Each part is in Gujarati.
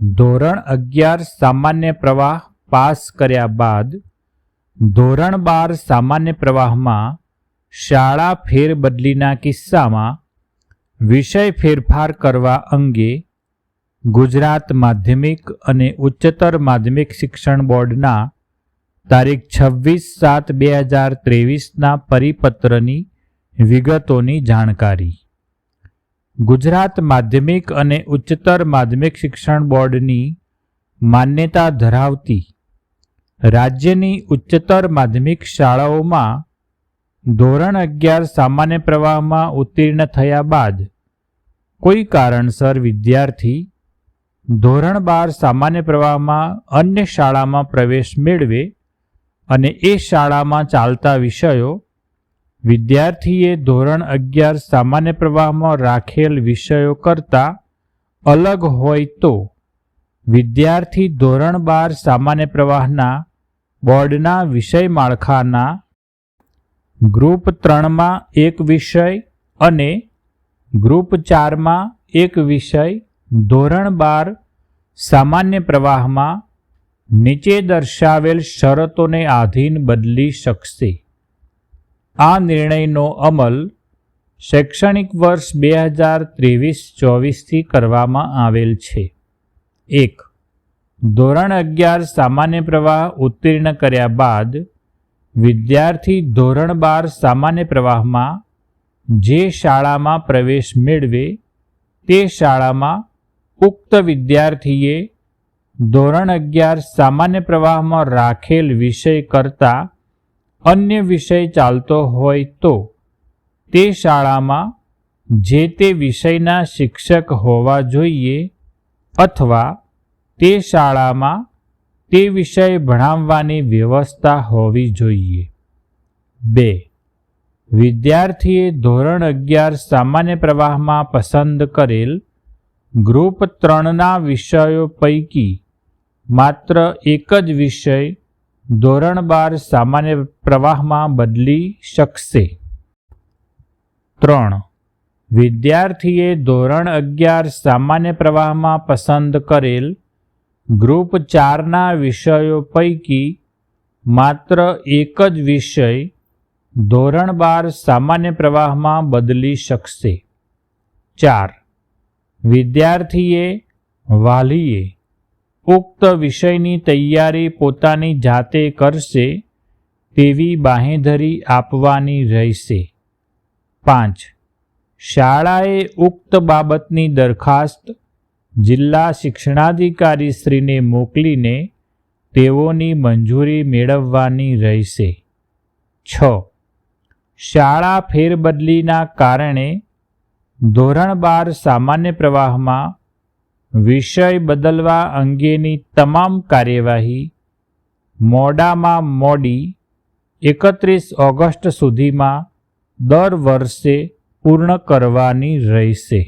ધોરણ અગિયાર સામાન્ય પ્રવાહ પાસ કર્યા બાદ ધોરણ બાર સામાન્ય પ્રવાહમાં શાળા ફેરબદલીના કિસ્સામાં વિષય ફેરફાર કરવા અંગે ગુજરાત માધ્યમિક અને ઉચ્ચતર માધ્યમિક શિક્ષણ બોર્ડના તારીખ છવ્વીસ સાત બે હજાર ત્રેવીસના પરિપત્રની વિગતોની જાણકારી. ગુજરાત માધ્યમિક અને ઉચ્ચતર માધ્યમિક શિક્ષણ બોર્ડની માન્યતા ધરાવતી રાજ્યની ઉચ્ચતર માધ્યમિક શાળાઓમાં ધોરણ અગિયાર સામાન્ય પ્રવાહમાં ઉત્તીર્ણ થયા બાદ કોઈ કારણસર વિદ્યાર્થી ધોરણ બાર સામાન્ય પ્રવાહમાં અન્ય શાળામાં પ્રવેશ મેળવે અને એ શાળામાં ચાલતા વિષયો વિદ્યાર્થીએ ધોરણ અગિયાર સામાન્ય પ્રવાહમાં રાખેલ વિષયો કરતાં અલગ હોય તો વિદ્યાર્થી ધોરણ બાર સામાન્ય પ્રવાહના બોર્ડના વિષય માળખાના ગ્રુપ ત્રણમાં એક વિષય અને ગ્રુપ ચારમાં એક વિષય ધોરણ બાર સામાન્ય પ્રવાહમાં નીચે દર્શાવેલ શરતોને આધીન બદલી શકશે. આ નિર્ણયનો અમલ શૈક્ષણિક વર્ષ બે હજાર ત્રેવીસ ચોવીસથી કરવામાં આવેલ છે. એક, ધોરણ અગિયાર સામાન્ય પ્રવાહ ઉત્તીર્ણ કર્યા બાદ વિદ્યાર્થી ધોરણ બાર સામાન્ય પ્રવાહમાં જે શાળામાં પ્રવેશ મેળવે તે શાળામાં ઉક્ત વિદ્યાર્થીએ ધોરણ અગિયાર સામાન્ય પ્રવાહમાં રાખેલ વિષય કરતાં અન્ય વિષય ચાલતો હોય તો તે શાળામાં જે તે વિષયના શિક્ષક હોવા જોઈએ અથવા તે શાળામાં તે વિષય ભણાવવાની વ્યવસ્થા હોવી જોઈએ. બે. વિદ્યાર્થીએ ધોરણ અગિયાર સામાન્ય પ્રવાહમાં પસંદ કરેલ ગ્રુપ ત્રણના વિષયો પૈકી માત્ર એક જ વિષય ધોરણ બાર સામાન્ય પ્રવાહમાં બદલી શકશે. ત્રણ. વિદ્યાર્થીએ ધોરણ અગિયાર સામાન્ય પ્રવાહમાં પસંદ કરેલ ગ્રુપ ચારના વિષયો પૈકી માત્ર એક જ વિષય ધોરણ બાર સામાન્ય પ્રવાહમાં બદલી શકશે. ચાર. વિદ્યાર્થીએ વાલીએ ઉક્ત વિષયની તૈયારી પોતાની જાતે કરશે તેવી બાહેધરી આપવાની રહેશે. પાંચ. શાળાએ ઉક્ત બાબતની દરખાસ્ત જિલ્લા શિક્ષણાધિકારીશ્રીને મોકલીને તેઓની મંજૂરી મેળવવાની રહેશે. છ. શાળા ફેરબદલીના કારણે ધોરણ બાર સામાન્ય પ્રવાહમાં વિષય બદલવા અંગેની તમામ કાર્યવાહી મોડામાં મોડી એકત્રીસ ઓગસ્ટ સુધીમાં દર વર્ષે પૂર્ણ કરવાની રહેશે.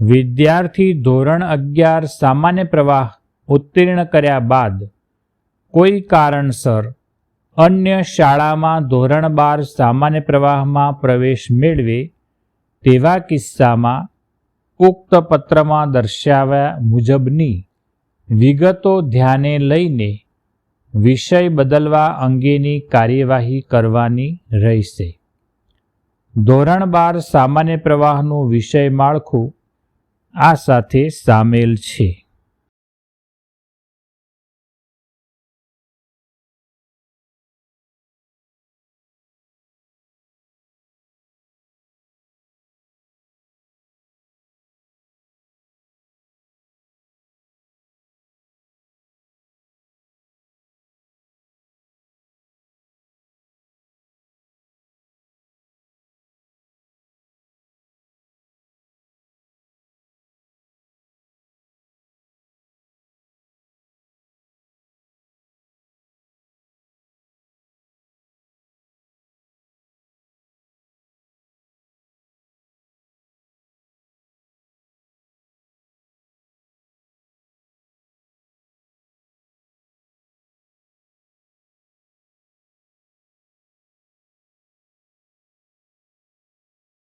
વિદ્યાર્થી ધોરણ અગિયાર સામાન્ય પ્રવાહ ઉત્તીર્ણ કર્યા બાદ કોઈ કારણસર અન્ય શાળામાં ધોરણ બાર સામાન્ય પ્રવાહમાં પ્રવેશ મેળવે તેવા કિસ્સામાં ઉક્ત પત્રમાં દર્શાવ્યા મુજબની વિગતો ધ્યાને લઈને વિષય બદલવા અંગેની કાર્યવાહી કરવાની રહેશે. ધોરણ બાર સામાન્ય પ્રવાહનું વિષય માળખું આ સાથે સામેલ છે.